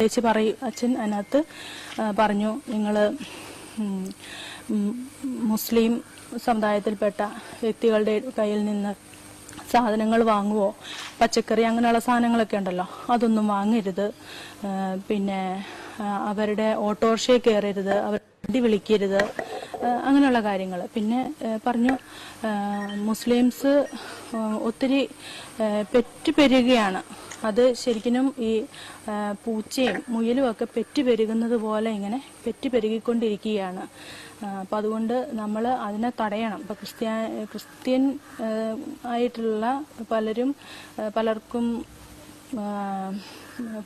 ചേച്ചി പറയും അച്ഛൻ അതിനകത്ത് പറഞ്ഞു നിങ്ങൾ മുസ്ലിം സമുദായത്തിൽപ്പെട്ട വ്യക്തികളുടെ കയ്യിൽ നിന്ന് സാധനങ്ങൾ വാങ്ങുവോ? പച്ചക്കറി അങ്ങനെയുള്ള സാധനങ്ങളൊക്കെ ഉണ്ടല്ലോ അതൊന്നും വാങ്ങരുത്. പിന്നെ അവരുടെ ഓട്ടോറിക്ഷയിൽ കയറരുത് അവർ വണ്ടി വിളിക്കരുത് അങ്ങനെയുള്ള കാര്യങ്ങൾ പിന്നെ പറഞ്ഞു മുസ്ലിംസ് ഒത്തിരി പെറ്റുപെരുകയാണ്. അത് ശരിക്കും ഈ പൂച്ചയും മുയലും ഒക്കെ പെറ്റ് പെരുകുന്നത് പോലെ ഇങ്ങനെ പെറ്റ് പെരുകിക്കൊണ്ടിരിക്കുകയാണ്. അപ്പം അതുകൊണ്ട് നമ്മൾ അതിനെ തടയണം. ഇപ്പം ക്രിസ്ത്യ ക്രിസ്ത്യൻ ആയിട്ടുള്ള പലരും പലർക്കും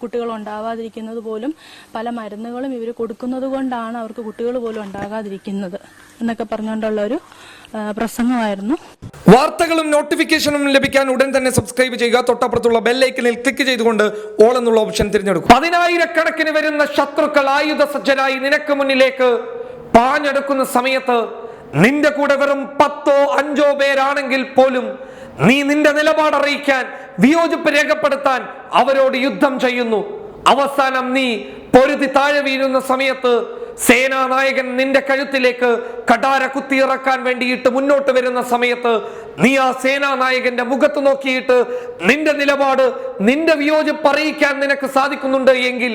കുട്ടികൾ ഉണ്ടാവാതിരിക്കുന്നത് പോലും പല മരുന്നുകളും ഇവർ കൊടുക്കുന്നത് കൊണ്ടാണ് അവർക്ക് കുട്ടികൾ പോലും ഉണ്ടാകാതിരിക്കുന്നത് എന്നൊക്കെ പറഞ്ഞുകൊണ്ടുള്ള ഒരു പ്രസംഗമായിരുന്നു. വാർത്തകളും നോട്ടിഫിക്കേഷനും ലഭിക്കാൻ ഉടൻ തന്നെ സബ്സ്ക്രൈബ് ചെയ്യുക. തൊട്ടപ്പുറത്തുള്ള ബെല്ലൈക്കനിൽ ക്ലിക്ക് ചെയ്തുകൊണ്ട് ഓൾ എന്നുള്ള ഓപ്ഷൻ തിരഞ്ഞെടുക്കും. പതിനായിരക്കണക്കിന് വരുന്ന ശത്രുക്കൾ ആയുധ സജ്ജരായി നിനക്ക് മുന്നിലേക്ക് പാഞ്ഞെടുക്കുന്ന സമയത്ത് നിന്റെ കൂടെ വെറും പത്തോ അഞ്ചോ പേരാണെങ്കിൽ പോലും നീ നിന്റെ നിലപാട് അറിയിക്കാൻ വിയോജിപ്പ് രേഖപ്പെടുത്താൻ അവരോട് യുദ്ധം ചെയ്യുന്നു. അവസാനം നീ പൊരുതി താഴെ വീഴുന്ന സമയത്ത് സേനാനായകൻ നിന്റെ കഴുത്തിലേക്ക് കടാര കുത്തിയിറക്കാൻ വേണ്ടിയിട്ട് മുന്നോട്ട് വരുന്ന സമയത്ത് നീ ആ സേനാനായകന്റെ മുഖത്ത് നോക്കിയിട്ട് നിന്റെ നിലപാട് നിന്റെ വിയോജിപ്പ് അറിയിക്കാൻ നിനക്ക് സാധിക്കുന്നുണ്ട് എങ്കിൽ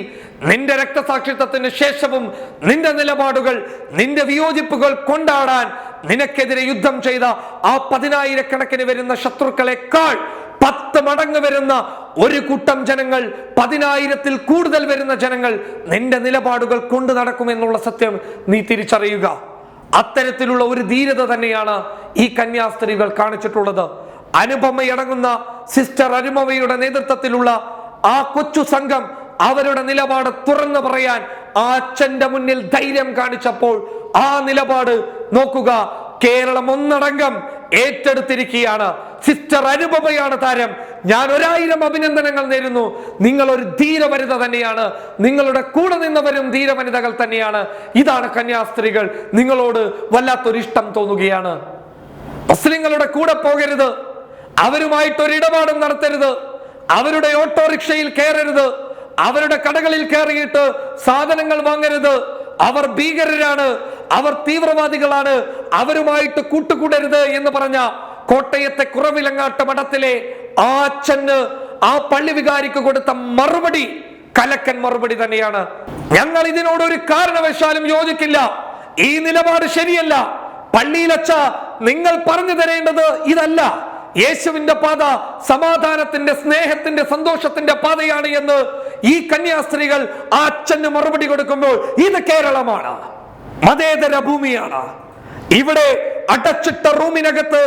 നിന്റെ രക്തസാക്ഷിത്വത്തിന് ശേഷവും നിന്റെ നിലപാടുകൾ നിന്റെ വിയോജിപ്പുകൾ കൊണ്ടാടാൻ നിനക്കെതിരെ യുദ്ധം ചെയ്ത ആ പതിനായിരക്കണക്കിന് വരുന്ന ശത്രുക്കളെക്കാൾ പത്ത് മടങ്ങ് വരുന്ന ഒരു കൂട്ടം ജനങ്ങൾ പതിനായിരത്തിൽ കൂടുതൽ വരുന്ന ജനങ്ങൾ നിന്റെ നിലപാടുകൾ കൊണ്ടു നടക്കുമെന്നുള്ള സത്യം നീ തിരിച്ചറിയുക. അത്തരത്തിലുള്ള ഒരു ധീരത തന്നെയാണ് ഈ കന്യാസ്ത്രീകൾ കാണിച്ചിട്ടുള്ളത്. അനുപമയടങ്ങുന്ന സിസ്റ്റർ അനുപമയുടെ നേതൃത്വത്തിലുള്ള ആ കൊച്ചു സംഘം അവരുടെ നിലപാട് തുറന്നു പറയാൻ ആ അച്ഛന്റെ മുന്നിൽ ധൈര്യം കാണിച്ചപ്പോൾ ആ നിലപാട് നോക്കുക. കേരളം ഒന്നടങ്കം ഏറ്റെടുത്തിരിക്കുകയാണ്. സിസ്റ്റർ അനുപമയാണ് താരം. ഞാൻ ഒരായിരം അഭിനന്ദനങ്ങൾ നേരുന്നു. നിങ്ങൾ ഒരു ധീരവനിത തന്നെയാണ്. നിങ്ങളുടെ കൂടെ നിന്നവരും ധീരവനിതകൾ തന്നെയാണ്. ഇതാണ് കന്യാസ്ത്രീകൾ. നിങ്ങളോട് വല്ലാത്തൊരു ഇഷ്ടം തോന്നുകയാണ് മുസ്ലിങ്ങളുടെ കൂടെ പോകരുത്. അവരുമായിട്ട് ഒരു ഇടപാടും നടത്തരുത്. അവരുടെ ഓട്ടോറിക്ഷയിൽ കയറരുത്. അവരുടെ കടകളിൽ കയറിയിട്ട് സാധനങ്ങൾ വാങ്ങരുത്. അവർ ഭീകരരാണ്. അവർ തീവ്രവാദികളാണ് അവരുമായിട്ട് കൂട്ടുകൂടരുത് എന്ന് പറഞ്ഞ കോട്ടയത്തെ കുറവിലങ്ങാട്ട് മഠത്തിലെ ആ അച്ഛന് ആ പള്ളി വികാരിക്ക് കൊടുത്ത മറുപടി കലക്കൻ മറുപടി തന്നെയാണ്. ഞങ്ങൾ ഇതിനോട് ഒരു കാരണവശാലും യോജിക്കില്ല. ഈ നിലപാട് ശരിയല്ല. പള്ളിയിലച്ച നിങ്ങൾ പറഞ്ഞു തരേണ്ടത് ഇതല്ല. യേശുവിന്റെ പാത സമാധാനത്തിന്റെ സ്നേഹത്തിന്റെ സന്തോഷത്തിന്റെ പാതയാണ് എന്ന് ഈ കന്യാസ്ത്രീകൾ ആ അച്ഛന് മറുപടി കൊടുക്കുമ്പോൾ ഇത് കേരളമാണ്. മതേതര ഭൂമിയാണ്. ഇവിടെ അടച്ചിട്ട റൂമിനകത്ത്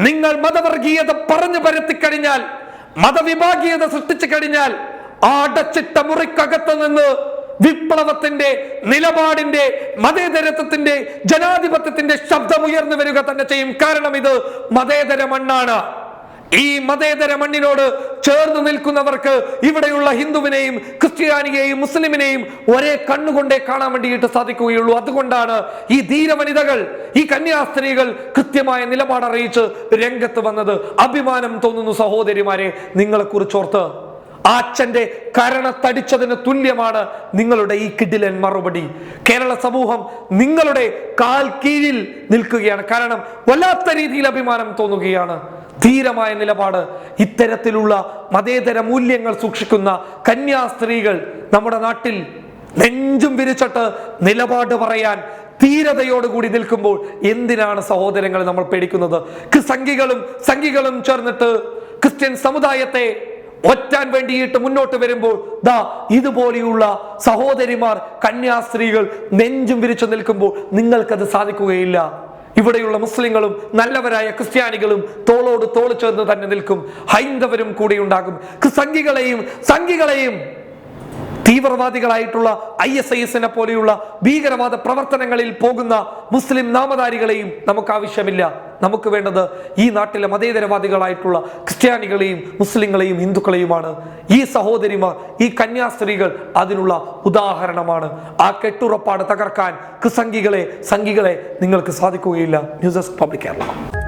നിങ്ങൾ മതവർഗീയത പറഞ്ഞു പരത്തി കഴിഞ്ഞാൽ മതവിഭാഗീയത സൃഷ്ടിച്ചു കഴിഞ്ഞാൽ ആ അടച്ചിട്ട മുറിക്കകത്ത് നിന്ന് വിപ്ലവത്തിന്റെ നിലപാടിന്റെ മതേതരത്വത്തിന്റെ ജനാധിപത്യത്തിന്റെ ശബ്ദം ഉയർന്നു വരിക തന്നെ ചെയ്യും. കാരണം ഇത് മതേതര മണ്ണാണ്. ഈ മതേതര മണ്ണിനോട് ചേർന്ന് നിൽക്കുന്നവർക്ക് ഇവിടെയുള്ള ഹിന്ദുവിനെയും ക്രിസ്ത്യാനിയെയും മുസ്ലിമിനെയും ഒരേ കണ്ണുകൊണ്ടേ കാണാൻ വേണ്ടിയിട്ട് സാധിക്കുകയുള്ളൂ. അതുകൊണ്ടാണ് ഈ ധീരവനിതകൾ ഈ കന്യാസ്ത്രീകൾ കൃത്യമായ നിലപാടറിയിച്ച് രംഗത്ത് വന്നത്. അഭിമാനം തോന്നുന്നു സഹോദരിമാരെ നിങ്ങളെ കുറിച്ചോർത്ത് ആ അച്ഛന്റെ കരണത്തടിച്ചതിന് തുല്യമാണ് നിങ്ങളുടെ ഈ കിഡിലൻ മറുപടി. കേരള സമൂഹം നിങ്ങളുടെ കാൽ കീഴിൽ നിൽക്കുകയാണ്. കാരണം വല്ലാത്ത രീതിയിൽ അഭിമാനം തോന്നുകയാണ്. ധീരമായ നിലപാട്. ഇത്തരത്തിലുള്ള മതേതര മൂല്യങ്ങൾ സൂക്ഷിക്കുന്ന കന്യാസ്ത്രീകൾ നമ്മുടെ നാട്ടിൽ നെഞ്ചും വിരിച്ചിട്ട് നിലപാട് പറയാൻ ധീരതയോടുകൂടി നിൽക്കുമ്പോൾ എന്തിനാണ് സഹോദരങ്ങൾ നമ്മൾ പേടിക്കുന്നത്? സംഘികളും സംഘികളും ചേർന്നിട്ട് ക്രിസ്ത്യൻ സമുദായത്തെ ഒറ്റാൻ വേണ്ടിയിട്ട് മുന്നോട്ട് വരുമ്പോൾ ദാ ഇതുപോലെയുള്ള സഹോദരിമാർ കന്യാസ്ത്രീകൾ നെഞ്ചും വിരിച്ചു നിൽക്കുമ്പോൾ നിങ്ങൾക്കത് സാധിക്കുകയില്ല. ഇവിടെയുള്ള മുസ്ലിങ്ങളും നല്ലവരായ ക്രിസ്ത്യാനികളും തോളോട് തോൾ ചേർന്ന് തന്നെ നിൽക്കും. ഹൈന്ദവരും കൂടെ ഉണ്ടാകും. സംഘികളെയും സംഘികളെയും തീവ്രവാദികളായിട്ടുള്ള ഐ എസ് ഐ എസിനെ പോലെയുള്ള ഭീകരവാദ പ്രവർത്തനങ്ങളിൽ പോകുന്ന മുസ്ലിം നാമധാരികളെയും നമുക്ക് ആവശ്യമില്ല നമുക്ക് വേണ്ടത് ഈ നാട്ടിലെ മതേതരവാദികളായിട്ടുള്ള ക്രിസ്ത്യാനികളെയും മുസ്ലിങ്ങളെയും ഹിന്ദുക്കളെയുമാണ്. ഈ സഹോദരിമാർ ഈ കന്യാസ്ത്രീകൾ അതിനുള്ള ഉദാഹരണമാണ്. ആ കെട്ടുറപ്പാട് തകർക്കാൻ സംഘികളെ സംഘികളെ നിങ്ങൾക്ക് സാധിക്കുകയില്ല. News desk public Kerala.